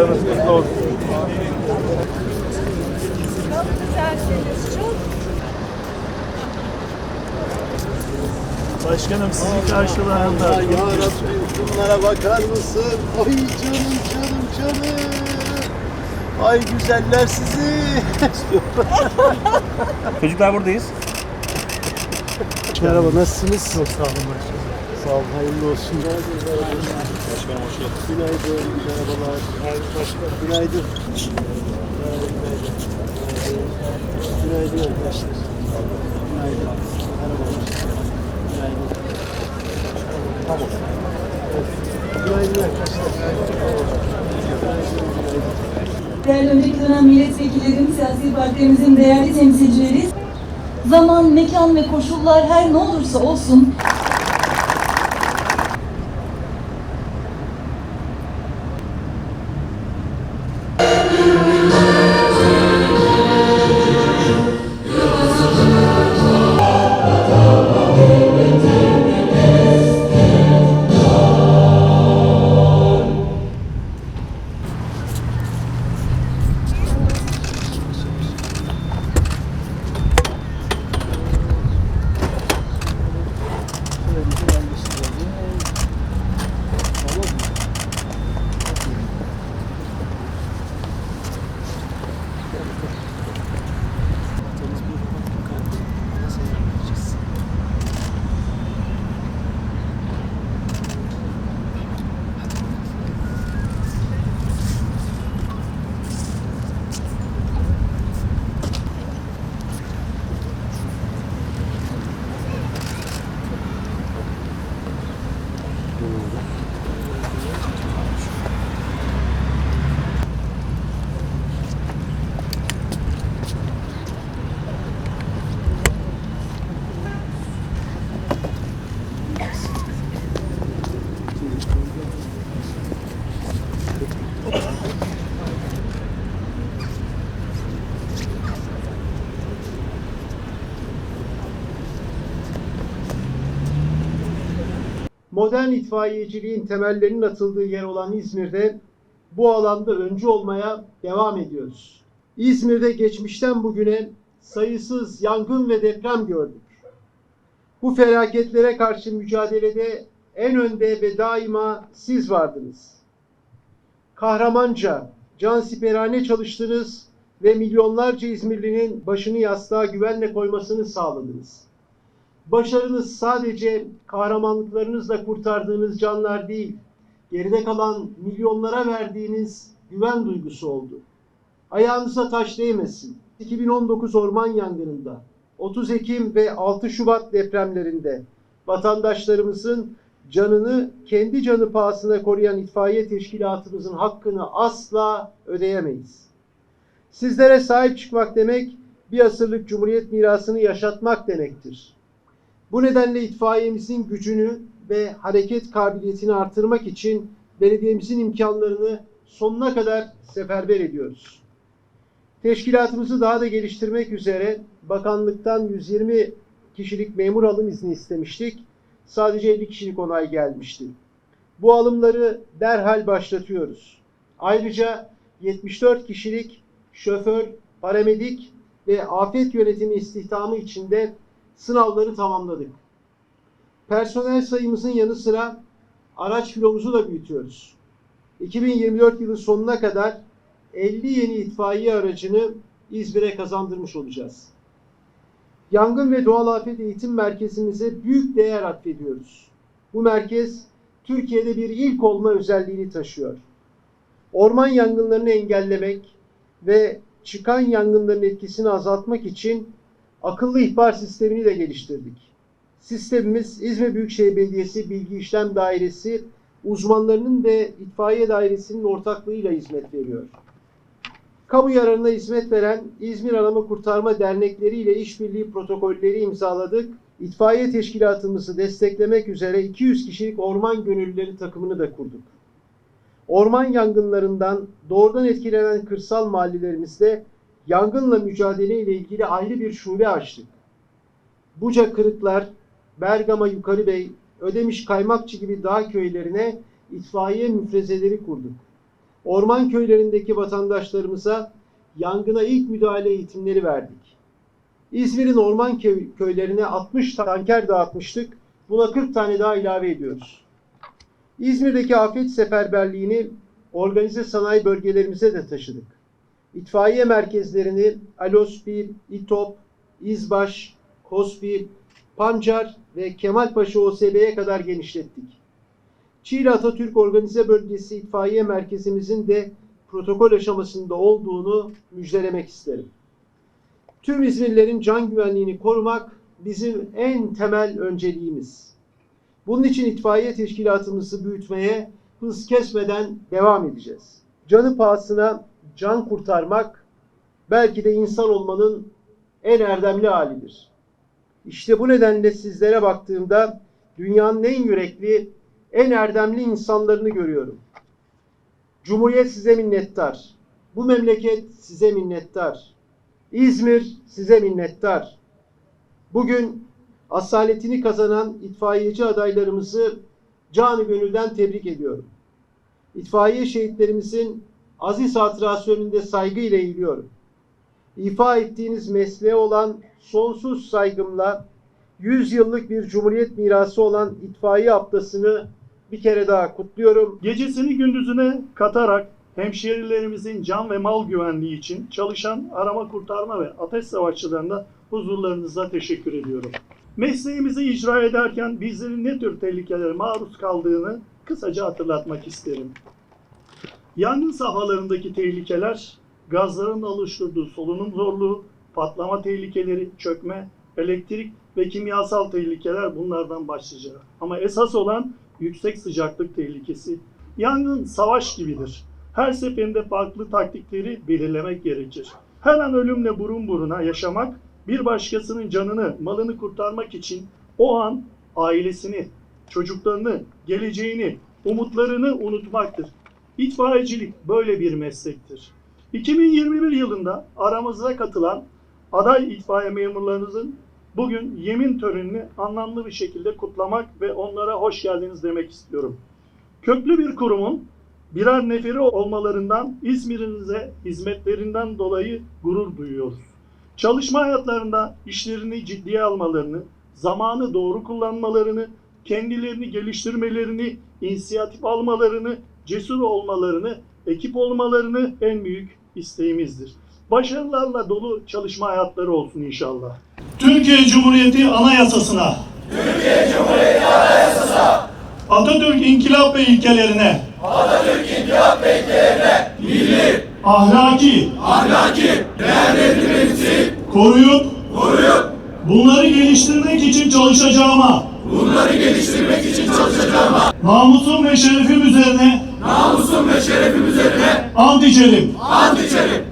Haftanız kutlu olsun. Çok güzelsiniz, çok. Başkanım sizi karşılarında. Ya Rabbim bunlara bakar mısın? Ay canım canım canım. Ay güzeller sizi. Çocuklar buradayız. Merhaba nasılsınız? Çok sağ olun başkanım. Sağ olun hayırlı olsun. Başkanım hoş geldiniz. Günaydın, merhabalar. Günaydın. Günaydın. Günaydın arkadaşlar. Günaydın. Merhabalar. Günaydın. Tamam. Günaydın arkadaşlar. Değerli önceki dönem milletvekillerim, siyasi partilerimizin değerli temsilcileri, zaman, mekan ve koşullar her ne olursa olsun modern itfaiyeciliğin temellerinin atıldığı yer olan İzmir'de bu alanda öncü olmaya devam ediyoruz. İzmir'de geçmişten bugüne sayısız yangın ve deprem gördük. Bu felaketlere karşı mücadelede en önde ve daima siz vardınız. Kahramanca, cansiperane çalıştınız ve milyonlarca İzmirlinin başını yastığa güvenle koymasını sağladınız. Başarınız sadece kahramanlıklarınızla kurtardığınız canlar değil, geride kalan milyonlara verdiğiniz güven duygusu oldu. Ayağınıza taş değmesin. 2019 orman yangınında, 30 Ekim ve 6 Şubat depremlerinde vatandaşlarımızın canını kendi canı pahasına koruyan itfaiye teşkilatımızın hakkını asla ödeyemeyiz. Sizlere sahip çıkmak demek bir asırlık cumhuriyet mirasını yaşatmak demektir. Bu nedenle itfaiyemizin gücünü ve hareket kabiliyetini artırmak için belediyemizin imkanlarını sonuna kadar seferber ediyoruz. Teşkilatımızı daha da geliştirmek üzere bakanlıktan 120 kişilik memur alım izni istemiştik. Sadece 50 kişilik onay gelmişti. Bu alımları derhal başlatıyoruz. Ayrıca 74 kişilik şoför, paramedik ve afet yönetimi istihdamı içinde sınavları tamamladık. Personel sayımızın yanı sıra araç filomuzu da büyütüyoruz. 2024 yılı sonuna kadar 50 yeni itfaiye aracını İzmir'e kazandırmış olacağız. Yangın ve Doğal Afet Eğitim Merkezimize büyük değer atfediyoruz. Bu merkez Türkiye'de bir ilk olma özelliğini taşıyor. Orman yangınlarını engellemek ve çıkan yangınların etkisini azaltmak için akıllı ihbar sistemini de geliştirdik. Sistemimiz İzmir Büyükşehir Belediyesi Bilgi İşlem Dairesi uzmanlarının ve itfaiye dairesinin ortaklığıyla hizmet veriyor. Kamu yararına hizmet veren İzmir Arama Kurtarma Dernekleri ile işbirliği protokolleri imzaladık. İtfaiye teşkilatımızı desteklemek üzere 200 kişilik orman gönüllüleri takımını da kurduk. Orman yangınlarından doğrudan etkilenen kırsal mahallelerimizde yangınla mücadele ile ilgili ayrı bir şube açtık. Buca Kırıklar, Bergama Yukarıbey, Ödemiş Kaymakçı gibi dağ köylerine itfaiye müfrezeleri kurduk. orman köylerindeki vatandaşlarımıza yangına ilk müdahale eğitimleri verdik. İzmir'in orman köy- köylerine 60 tanker dağıtmıştık. Buna 40 tane daha ilave ediyoruz. İzmir'deki afet seferberliğini organize sanayi bölgelerimize de taşıdık. İtfaiye merkezlerini Alos 1, İTOP, İzbaş, Kosbi, Pancar ve Kemalpaşa OSB'ye kadar genişlettik. Çiğli Atatürk Organize Bölgesi İtfaiye Merkezimizin de protokol aşamasında olduğunu müjdelemek isterim. Tüm İzmirlilerin can güvenliğini korumak bizim en temel önceliğimiz. Bunun için itfaiye teşkilatımızı büyütmeye hız kesmeden devam edeceğiz. Canı pahasına can kurtarmak belki de insan olmanın en erdemli halidir. İşte bu nedenle sizlere baktığımda dünyanın en yürekli, en erdemli insanlarını görüyorum. Cumhuriyet size minnettar. Bu memleket size minnettar. İzmir size minnettar. Bugün asaletini kazanan itfaiyeci adaylarımızı canı gönülden tebrik ediyorum. İtfaiye şehitlerimizin aziz hatırası önünde saygıyla eğiliyorum. İfa ettiğiniz mesleğe olan sonsuz saygımla 100 yıllık bir cumhuriyet mirası olan itfaiye haftasını bir kere daha kutluyorum. Gecesini gündüzüne katarak hemşehrilerimizin can ve mal güvenliği için çalışan arama kurtarma ve ateş savaşçılarına huzurlarınıza teşekkür ediyorum. Mesleğimizi icra ederken bizlerin ne tür tehlikelere maruz kaldığını kısaca hatırlatmak isterim. Yangın sahalarındaki tehlikeler, gazların oluşturduğu solunum zorluğu, patlama tehlikeleri, çökme, elektrik ve kimyasal tehlikeler bunlardan başlayacak. Ama esas olan yüksek sıcaklık tehlikesi. Yangın savaş gibidir. Her seferinde farklı taktikleri belirlemek gerekir. Her an ölümle burun buruna yaşamak, bir başkasının canını, malını kurtarmak için o an ailesini, çocuklarını, geleceğini, umutlarını unutmaktır. İtfaiyecilik böyle bir meslektir. 2021 yılında aramıza katılan aday itfaiye memurlarınızın bugün yemin törenini anlamlı bir şekilde kutlamak ve onlara hoş geldiniz demek istiyorum. Köklü bir kurumun birer neferi olmalarından İzmir'inize hizmetlerinden dolayı gurur duyuyoruz. Çalışma hayatlarında işlerini ciddiye almalarını, zamanı doğru kullanmalarını, kendilerini geliştirmelerini, inisiyatif almalarını, cesur olmalarını, ekip olmalarını en büyük isteğimizdir. Başarılarla dolu çalışma hayatları olsun inşallah. Türkiye Cumhuriyeti Anayasası'na. Türkiye Cumhuriyeti Anayasası'na. Atatürk İnkılap ve ilkelerine. Atatürk İnkılap ve ilkelerine. Milli. Ahlaki. Ahlaki. Değerlerimizi koruyup. Koruyup. Bunları geliştirmek için çalışacağıma. Bunları geliştirmek için çalışacağıma. Namusum ve şerefim üzerine namusum ve şerefim üzerine. Ant içerim ant içerim